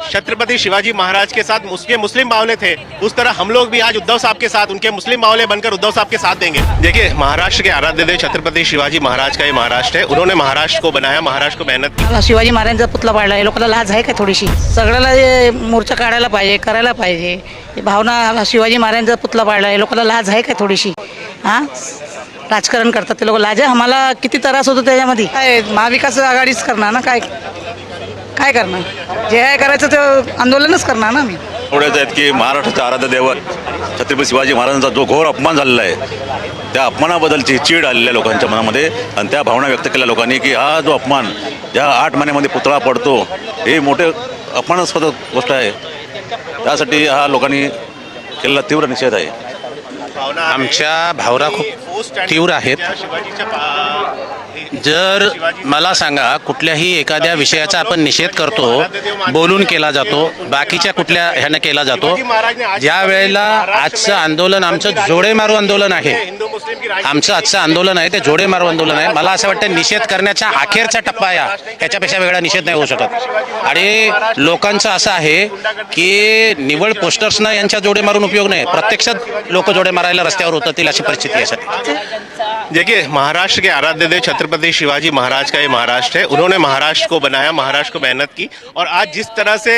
छत्रपति शिवाजी महाराज के साथ उसके मुस्लिम बावले थे। उस तरह हम लोग भी आज उद्धव साहब के साथ उनके मुस्लिम बावले बनकर उद्धव साहब के साथ देंगे। देखिए महाराष्ट्र के आराध्य देव छत्रपति शिवाजी महाराज का ये महाराष्ट्र है। उन्होंने महाराष्ट्र को बनाया महाराष्ट्र को मेहनत की। शिवाजी महाराजांचा पुतळा पाडला आहे लोकांना लाज आहे का थोडीशी? सगळ्याला हे मोर्चा काढायला पाहिजे करायला पाहिजे. ही भावना शिवाजी महाराजांचा पुतळा पाडला आहे लोकांना लाज आहे का थोडीशी? हां? राजकारण करतात ते लोक. लाज आहे? आम्हाला किती त्रास होतो त्याच्यामध्ये? काय महाविकास आघाडीच करणार ना काय? काय करणार जे आहे करायचं ते आंदोलनच करणार ना आम्ही एवढेच आहेत की महाराष्ट्राचे आराध्य दैवत छत्रपती शिवाजी महाराजांचा जो घोर अपमान झालेला आहे त्या अपमानाबद्दलची चीड आलेल्या लोकांच्या मनामध्ये आणि त्या भावना व्यक्त केल्या लोकांनी की हा जो अपमान ज्या आठ महिन्यामध्ये पुतळा पडतो हे मोठे अपमानास्पद गोष्ट आहे त्यासाठी हा लोकांनी केलेला तीव्र निषेध आहे. आमच्या भावना खूप तीव्र आहेत. जर मला सांगा कुठल्याही एखाद्या विषयाचा आपण निषेध करतो बोलून केला जातो बाकीच्या कुठल्या ह्यानं केला जातो ज्या वेळेला आजचं आंदोलन आमचं जोडे मारू आंदोलन आहे. आमचं आजचं आंदोलन आहे ते जोडे मारू आंदोलन आहे. मला असं वाटतं निषेध करण्याचा अखेरचा टप्पा या ह्याच्यापेक्षा वेगळा निषेध नाही होऊ शकत. आणि लोकांचं असं आहे की निवड पोस्टर्सना यांच्या जोडे मारून उपयोग नाही. प्रत्यक्षात लोक जोडे मारायला रस्त्यावर उतरतील अशी परिस्थिती आहे सध्या. देखिए महाराष्ट्र के आराध्य देव छत्रपति शिवाजी महाराज का ये महाराष्ट्र है। उन्होंने महाराष्ट्र को बनाया महाराष्ट्र को मेहनत की और आज जिस तरह से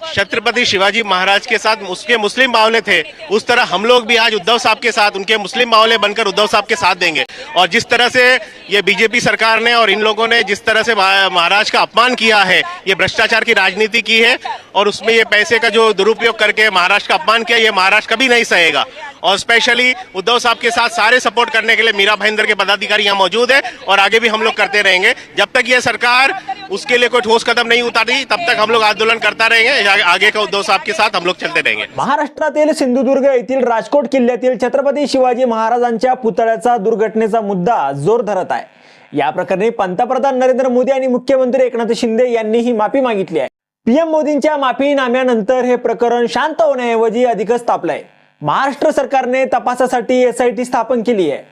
छत्रपति शिवाजी महाराज के साथ उसके मुस्लिम बावले थे, उस तरह हम लोग भी आज उद्धव साहब के साथ, उनके मुस्लिम बावले बनकर उद्धव साहब के साथ देंगे। और जिस तरह से ये बीजेपी सरकार ने और इन लोगों ने जिस तरह से महाराज का अपमान किया है, ये भ्रष्टाचार की राजनीति की है, और उसमें ये पैसे का जो दुरुपयोग करके महाराष्ट्र का अपमान किया, ये महाराष्ट्र कभी नहीं सहेगा। और स्पेशली उद्धव साहब के साथ सारे सपोर्ट करने के लिए मीरा भाईंदर के पदाधिकारी यहाँ मौजूद है, और आगे भी हम लोग करते रहेंगे। जब तक ये सरकार उसके लिए कोई ठोस कदम नहीं उतारती तब तक हम लोग आंदोलन करता रहेंगे आगे का उद्धव साहब के साथ हम लोग चलते रहेंगे। महाराष्ट्रातील सिंधुदुर्ग येथील राजकोट किल्ल्यातील छत्रपती शिवाजी महाराजांच्या पुतळ्याचा दुर्घटनेचा मुद्दा जोर धरत आहे. या प्रकरणी पंतप्रधान नरेंद्र मोदी आणि मुख्यमंत्री एकनाथ शिंदे यांनीही माफी मागितली आहे. पीएम मोदींच्या माफीनाम्यानंतर हे प्रकरण शांत होण्याऐवजी अधिकच तापलंय. महाराष्ट्र सरकारने तपासासाठी एसआयटी स्थापन केली आहे.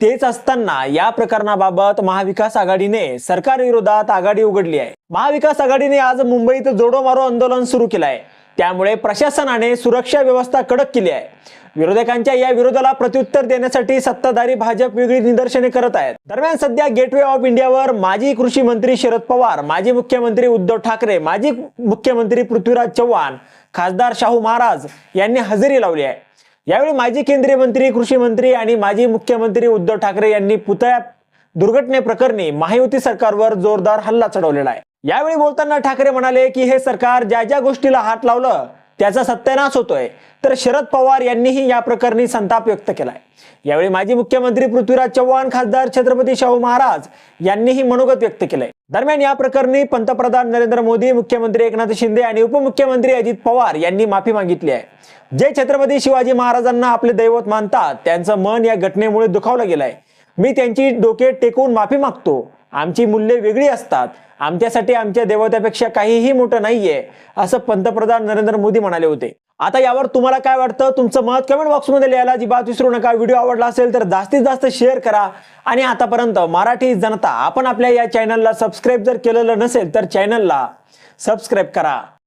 तेच असताना या प्रकरणाबाबत महाविकास आघाडीने सरकार विरोधात आघाडी उघडली आहे. महाविकास आघाडीने आज मुंबईत जोडो मारो आंदोलन सुरू केलं आहे. त्यामुळे प्रशासनाने सुरक्षा व्यवस्था कडक केली आहे. विरोधकांच्या या विरोधाला प्रत्युत्तर देण्यासाठी सत्ताधारी भाजप वेगळी निदर्शने करत आहेत. दरम्यान सध्या गेटवे ऑफ इंडियावर माजी कृषी मंत्री शरद पवार माजी मुख्यमंत्री उद्धव ठाकरे माजी मुख्यमंत्री पृथ्वीराज चव्हाण खासदार शाहू महाराज यांनी हजेरी लावली आहे. यावेळी माजी केंद्रीय मंत्री कृषी मंत्री आणि माजी मुख्यमंत्री उद्धव ठाकरे यांनी पुतळ्या दुर्घटनेप्रकरणी महायुती सरकारवर जोरदार हल्ला चढवलेला आहे. यावेळी बोलताना ठाकरे म्हणाले की हे सरकार ज्या ज्या गोष्टीला हात लावलं त्याचा सत्यानाश होतोय. तर शरद पवार यांनीही या प्रकरणी संताप व्यक्त केलाय. यावेळी माजी मुख्यमंत्री पृथ्वीराज चव्हाण खासदार छत्रपती शाहू महाराज यांनीही मनोगत व्यक्त केलंय. दरम्यान या प्रकरणी पंतप्रधान नरेंद्र मोदी मुख्यमंत्री एकनाथ शिंदे आणि उपमुख्यमंत्री अजित पवार यांनी माफी मागितली आहे. जे छत्रपती शिवाजी महाराजांना आपले दैवत मानतात त्यांचं मन या घटनेमुळे दुखावलं गेलंय. मी त्यांची डोके टेकवून माफी मागतो. आमची मूल्ये वेगळी असतात. आमच्यासाठी आमच्या देवत्यापेक्षा काहीही मोठं नाहीये असं पंतप्रधान नरेंद्र मोदी म्हणाले होते. आता यावर तुम्हाला काय वाटतं? तुमचं मत कमेंट बॉक्समध्ये लिहायला अजिबात विसरू नका. व्हिडिओ आवडला असेल तर जास्तीत जास्त शेअर करा. आणि आतापर्यंत मराठी जनता आपण आपल्या या चॅनलला सबस्क्राईब जर केलेलं नसेल तर चॅनलला सबस्क्राईब करा.